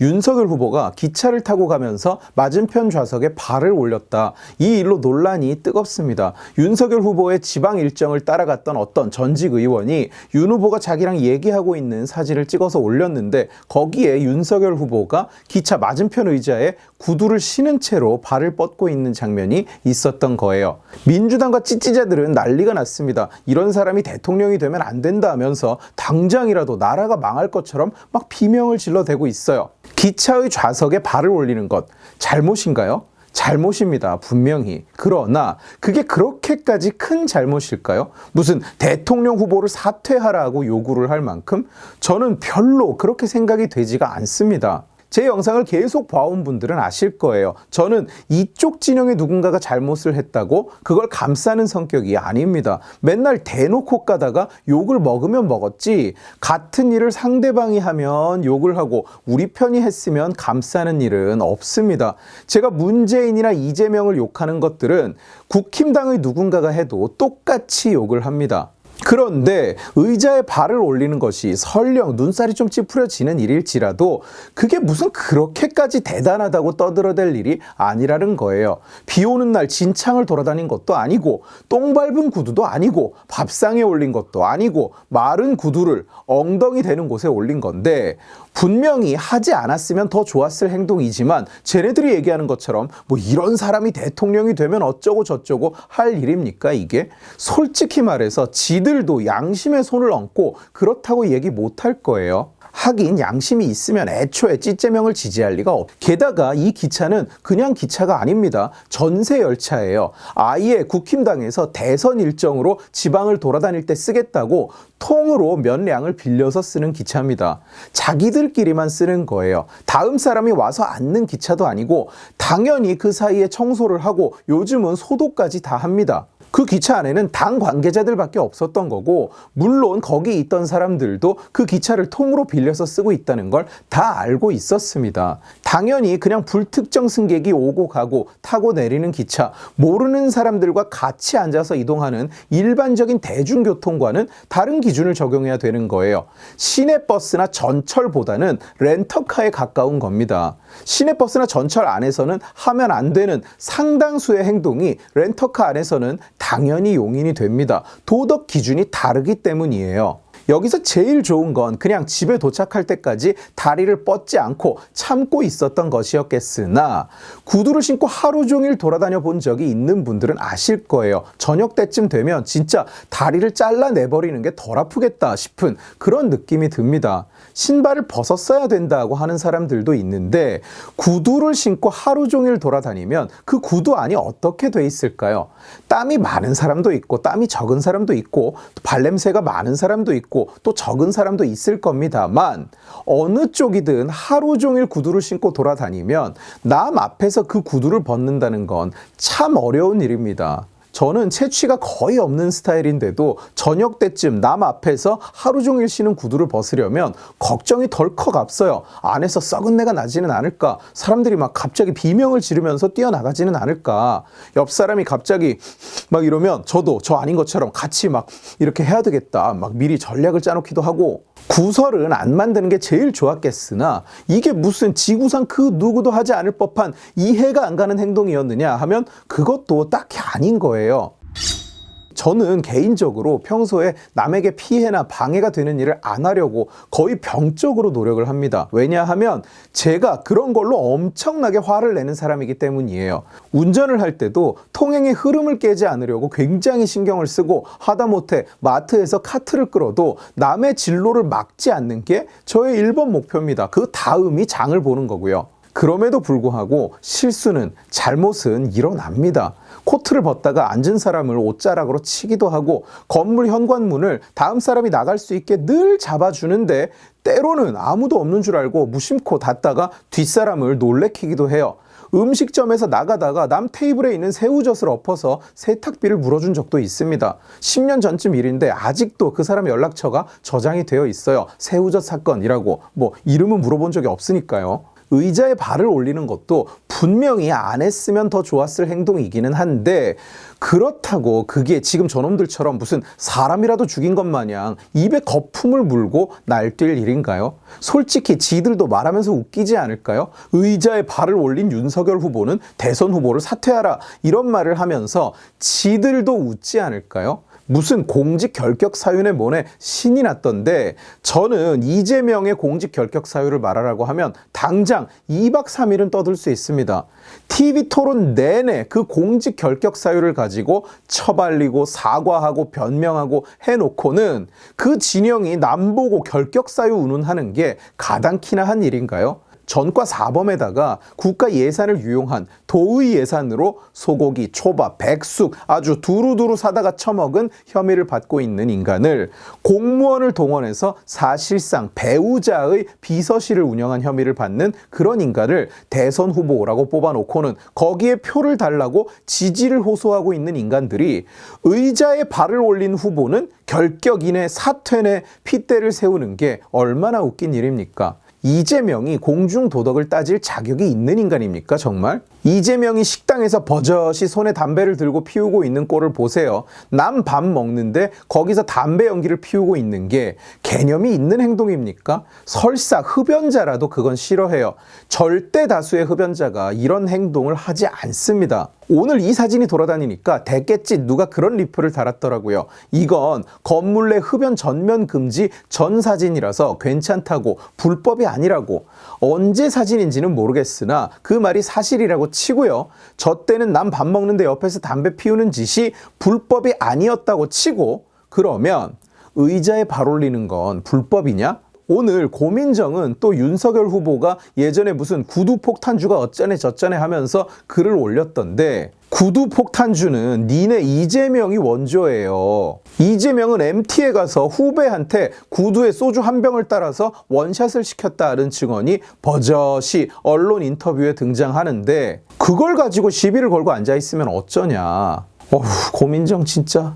윤석열 후보가 기차를 타고 가면서 맞은편 좌석에 발을 올렸다. 이 일로 논란이 뜨겁습니다. 윤석열 후보의 지방 일정을 따라갔던 어떤 전직 의원이 윤 후보가 자기랑 얘기하고 있는 사진을 찍어서 올렸는데 거기에 윤석열 후보가 기차 맞은편 의자에 구두를 신은 채로 발을 뻗고 있는 장면이 있었던 거예요. 민주당과 찌찌자들은 난리가 났습니다. 이런 사람이 대통령이 되면 안 된다 하면서 당장이라도 나라가 망할 것처럼 막 비명을 질러대고 있어요. 기차의 좌석에 발을 올리는 것 잘못인가요? 잘못입니다. 분명히. 그러나 그게 그렇게까지 큰 잘못일까요? 무슨 대통령 후보를 사퇴하라고 요구를 할 만큼 저는 별로 그렇게 생각이 되지가 않습니다. 제 영상을 계속 봐온 분들은 아실 거예요. 저는 이쪽 진영의 누군가가 잘못을 했다고 그걸 감싸는 성격이 아닙니다. 맨날 대놓고 까다가 욕을 먹으면 먹었지 같은 일을 상대방이 하면 욕을 하고 우리 편이 했으면 감싸는 일은 없습니다. 제가 문재인이나 이재명을 욕하는 것들은 국힘당의 누군가가 해도 똑같이 욕을 합니다. 그런데 의자에 발을 올리는 것이 설령 눈살이 좀 찌푸려지는 일일지라도 그게 무슨 그렇게까지 대단하다고 떠들어댈 일이 아니라는 거예요. 비 오는 날 진창을 돌아다닌 것도 아니고 똥 밟은 구두도 아니고 밥상에 올린 것도 아니고 마른 구두를 엉덩이 대는 곳에 올린 건데 분명히 하지 않았으면 더 좋았을 행동이지만 쟤네들이 얘기하는 것처럼 뭐 이런 사람이 대통령이 되면 어쩌고 저쩌고 할 일입니까 이게? 솔직히 말해서 지들 도 양심의 손을 얹고 그렇다고 얘기 못할 거예요. 하긴 양심이 있으면 애초에 찌째명을 지지할 리가 없. 게다가 이 기차는 그냥 기차가 아닙니다. 전세 열차예요. 아예 국힘당에서 대선 일정으로 지방을 돌아다닐 때 쓰겠다고 통으로 면량을 빌려서 쓰는 기차입니다. 자기들끼리만 쓰는 거예요. 다음 사람이 와서 앉는 기차도 아니고 당연히 그 사이에 청소를 하고 요즘은 소독까지 다 합니다. 그 기차 안에는 당 관계자들밖에 없었던 거고 물론 거기 있던 사람들도 그 기차를 통으로 빌려서 쓰고 있다는 걸 다 알고 있었습니다. 당연히 그냥 불특정 승객이 오고 가고 타고 내리는 기차 모르는 사람들과 같이 앉아서 이동하는 일반적인 대중교통과는 다른 기준을 적용해야 되는 거예요. 시내버스나 전철보다는 렌터카에 가까운 겁니다. 시내버스나 전철 안에서는 하면 안 되는 상당수의 행동이 렌터카 안에서는 당연히 용인이 됩니다. 도덕 기준이 다르기 때문이에요. 여기서 제일 좋은 건 그냥 집에 도착할 때까지 다리를 뻗지 않고 참고 있었던 것이었겠으나 구두를 신고 하루 종일 돌아다녀 본 적이 있는 분들은 아실 거예요. 저녁 때쯤 되면 진짜 다리를 잘라내버리는 게 덜 아프겠다 싶은 그런 느낌이 듭니다. 신발을 벗었어야 된다고 하는 사람들도 있는데 구두를 신고 하루 종일 돌아다니면 그 구두 안이 어떻게 돼 있을까요? 땀이 많은 사람도 있고 땀이 적은 사람도 있고 또 발냄새가 많은 사람도 있고 또 적은 사람도 있을 겁니다만 어느 쪽이든 하루 종일 구두를 신고 돌아다니면 남 앞에서 그 구두를 벗는다는 건 참 어려운 일입니다. 저는 채취가 거의 없는 스타일인데도 저녁 때쯤 남 앞에서 하루 종일 신은 구두를 벗으려면 걱정이 덜컥 앞서요. 안에서 썩은 내가 나지는 않을까? 사람들이 막 갑자기 비명을 지르면서 뛰어나가지는 않을까? 옆 사람이 갑자기 막 이러면 저도 저 아닌 것처럼 같이 막 이렇게 해야 되겠다. 막 미리 전략을 짜놓기도 하고 구설은 안 만드는 게 제일 좋았겠으나 이게 무슨 지구상 그 누구도 하지 않을 법한 이해가 안 가는 행동이었느냐 하면 그것도 딱히 아닌 거예요. 저는 개인적으로 평소에 남에게 피해나 방해가 되는 일을 안 하려고 거의 병적으로 노력을 합니다. 왜냐하면 제가 그런 걸로 엄청나게 화를 내는 사람이기 때문이에요. 운전을 할 때도 통행의 흐름을 깨지 않으려고 굉장히 신경을 쓰고 하다못해 마트에서 카트를 끌어도 남의 진로를 막지 않는 게 저의 1번 목표입니다. 그 다음이 장을 보는 거고요. 그럼에도 불구하고 실수는 잘못은 일어납니다. 코트를 벗다가 앉은 사람을 옷자락으로 치기도 하고 건물 현관문을 다음 사람이 나갈 수 있게 늘 잡아주는데 때로는 아무도 없는 줄 알고 무심코 닫다가 뒷사람을 놀래키기도 해요. 음식점에서 나가다가 남 테이블에 있는 새우젓을 엎어서 세탁비를 물어준 적도 있습니다. 10년 전쯤 일인데 아직도 그 사람 연락처가 저장이 되어 있어요. 새우젓 사건이라고 뭐 이름은 물어본 적이 없으니까요. 의자에 발을 올리는 것도 분명히 안 했으면 더 좋았을 행동이기는 한데 그렇다고 그게 지금 저놈들처럼 무슨 사람이라도 죽인 것 마냥 입에 거품을 물고 날뛸 일인가요? 솔직히 지들도 말하면서 웃기지 않을까요? 의자에 발을 올린 윤석열 후보는 대선 후보를 사퇴하라 이런 말을 하면서 지들도 웃지 않을까요? 무슨 공직 결격 사유네 뭐네 신이 났던데 저는 이재명의 공직 결격 사유를 말하라고 하면 당장 2박 3일은 떠들 수 있습니다. TV 토론 내내 그 공직 결격 사유를 가지고 처발리고 사과하고 변명하고 해놓고는 그 진영이 남보고 결격 사유 운운하는 게 가당키나 한 일인가요? 전과 사범에다가 국가 예산을 유용한 도의 예산으로 소고기, 초밥, 백숙 아주 두루두루 사다가 처먹은 혐의를 받고 있는 인간을 공무원을 동원해서 사실상 배우자의 비서실을 운영한 혐의를 받는 그런 인간을 대선 후보라고 뽑아놓고는 거기에 표를 달라고 지지를 호소하고 있는 인간들이 의자에 발을 올린 후보는 결격이네 사퇴네 핏대를 세우는 게 얼마나 웃긴 일입니까? 이재명이 공중 도덕을 따질 자격이 있는 인간입니까, 정말? 이재명이 식당에서 버젓이 손에 담배를 들고 피우고 있는 꼴을 보세요. 남 밥 먹는데 거기서 담배 연기를 피우고 있는 게 개념이 있는 행동입니까? 설사 흡연자라도 그건 싫어해요. 절대 다수의 흡연자가 이런 행동을 하지 않습니다. 오늘 이 사진이 돌아다니니까 됐겠지 누가 그런 리플을 달았더라고요. 이건 건물 내 흡연 전면 금지 전 사진이라서 괜찮다고 불법이 아니라고 언제 사진인지는 모르겠으나 그 말이 사실이라고 치고요. 저 때는 남 밥 먹는데 옆에서 담배 피우는 짓이 불법이 아니었다고 치고 그러면 의자에 발 올리는 건 불법이냐? 오늘 고민정은 또 윤석열 후보가 예전에 무슨 구두 폭탄주가 어쩌네 저쩌네 하면서 글을 올렸던데 구두 폭탄주는 니네 이재명이 원조예요. 이재명은 MT에 가서 후배한테 구두에 소주 한 병을 따라서 원샷을 시켰다는 증언이 버젓이 언론 인터뷰에 등장하는데 그걸 가지고 시비를 걸고 앉아 있으면 어쩌냐. 어휴, 고민정 진짜.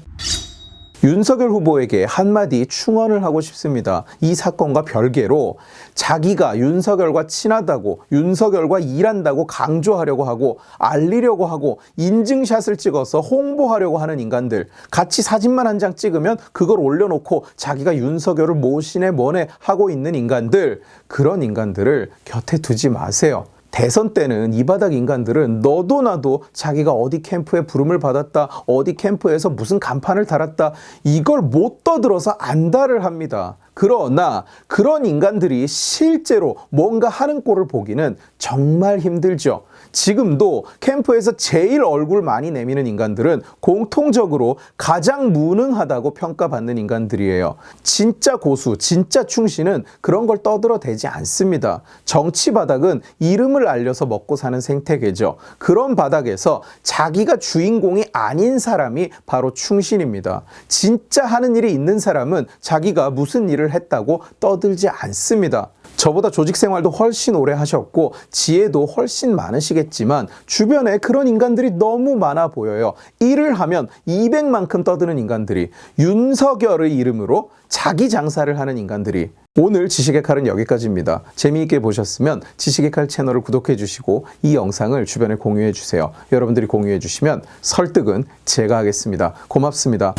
윤석열 후보에게 한마디 충언을 하고 싶습니다. 이 사건과 별개로 자기가 윤석열과 친하다고 윤석열과 일한다고 강조하려고 하고 알리려고 하고 인증샷을 찍어서 홍보하려고 하는 인간들 같이 사진만 한 장 찍으면 그걸 올려놓고 자기가 윤석열을 모시네 뭐네 하고 있는 인간들 그런 인간들을 곁에 두지 마세요. 대선 때는 이 바닥 인간들은 너도 나도 자기가 어디 캠프에 부름을 받았다, 어디 캠프에서 무슨 간판을 달았다, 이걸 못 떠들어서 안달을 합니다. 그러나 그런 인간들이 실제로 뭔가 하는 꼴을 보기는 정말 힘들죠. 지금도 캠프에서 제일 얼굴 많이 내미는 인간들은 공통적으로 가장 무능하다고 평가받는 인간들이에요. 진짜 고수, 진짜 충신은 그런 걸 떠들어 대지 않습니다. 정치 바닥은 이름을 알려서 먹고 사는 생태계죠. 그런 바닥에서 자기가 주인공이 아닌 사람이 바로 충신입니다. 진짜 하는 일이 있는 사람은 자기가 무슨 일을 했다고 떠들지 않습니다. 저보다 조직 생활도 훨씬 오래 하셨고 지혜도 훨씬 많으시겠지만 주변에 그런 인간들이 너무 많아 보여요. 일을 하면 200만큼 떠드는 인간들이 윤석열의 이름으로 자기 장사를 하는 인간들이 오늘 지식의 칼은 여기까지입니다. 재미있게 보셨으면 지식의 칼 채널을 구독해 주시고 이 영상을 주변에 공유해 주세요. 여러분들이 공유해 주시면 설득은 제가 하겠습니다. 고맙습니다.